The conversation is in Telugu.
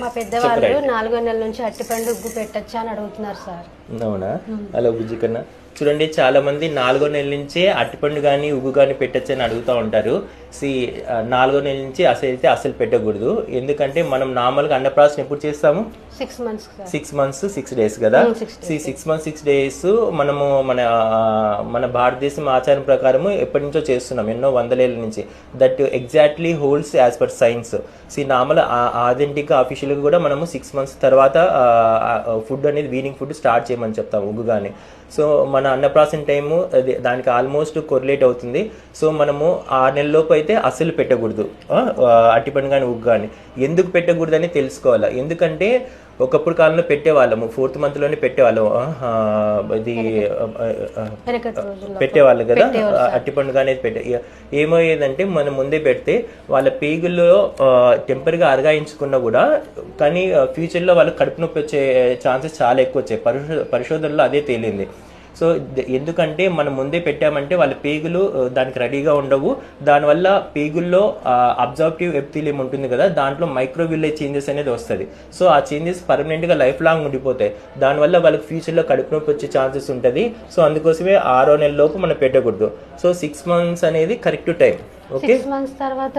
మా పెద్దవాళ్ళు నాలుగో నెలల నుంచి అట్టిపండు ఉగ్గు పెట్టచ్చా అని అడుగుతున్నారు సార్. అవునా? హలో బుజ్జి కన్నా. చూడండి చాలా మంది నాలుగో నెల నుంచే అట్టిపండు కానీ ఉగ్గు కానీ పెట్టచ్చు అని అడుగుతూ ఉంటారు. సి నాలుగో నెల నుంచి అసలు అయితే అసలు పెట్టకూడదు. ఎందుకంటే మనం నార్మల్గా అన్నప్రాసన ఎప్పుడు చేస్తాము? Six months six months six days కదా. Mm, six సి సిక్స్ మంత్స్ సిక్స్ డేస్ మనము మన మన భారతదేశం ఆచారం ప్రకారము ఎప్పటి నుంచో చేస్తున్నాం. ఎన్నో వందలేళ్ళ నుంచి. That exactly holds as per science see normal authentic అఫీషియల్గా కూడా మనము సిక్స్ మంత్స్ తర్వాత ఫుడ్ అనేది వీనింగ్ ఫుడ్ స్టార్ట్ చేయమని చెప్తాం ఉగ్గు కానీ సో మన అన్నప్రాసన టైము దానికి ఆల్మోస్ట్ కొరిలేట్ అవుతుంది. సో మనము ఆ నెలలోపు అయితే అస్సలు పెట్టకూడదు. అట్టిపండు కానీ ఉగ్గు కానీ ఎందుకు పెట్టకూడదు అని తెలుసుకోవాలి? ఎందుకంటే ఒకప్పుడు కాలంలో పెట్టేవాళ్ళము ఫోర్త్ మంత్లోనే పెట్టేవాళ్ళం ఆ, ఇది పెట్టేవాళ్ళు కదా అట్టిపండు అనేది పెట్టే. ఏమయ్యేదంటే మనం ముందే పెడితే వాళ్ళ పేగుల్లో టెంపరీగా అరగాయించుకున్నా కూడా కానీ ఫ్యూచర్లో వాళ్ళకి కడుపు నొప్పి వచ్చే ఛాన్సెస్ చాలా ఎక్కువ వచ్చాయి. పరిశో పరిశోధనలో అదే తేలింది. సో ద- ఎందుకంటే మనం ముందే పెట్టామంటే వాళ్ళ పేగులు దానికి రెడీగా ఉండవు. దానివల్ల పేగుల్లో అబ్జర్ప్టివ్ ఎప్తిలియం ఉంటుంది కదా దాంట్లో మైక్రోవిల్లే చేంజెస్ అనేది వస్తుంది. సో ఆ చేంజెస్ పర్మనెంట్గా లైఫ్ లాంగ్ ఉండిపోతాయి. దానివల్ల వాళ్ళకి ఫ్యూచర్లో కడుపు నొప్పి వచ్చే ఛాన్సెస్ ఉంటుంది. సో అందుకోసమే ఆరో నెలలోపు మనం పెట్టకూడదు. సో సిక్స్ మంత్స్ అనేది కరెక్ట్ టైం. ఓకే? మంత్స్ తర్వాత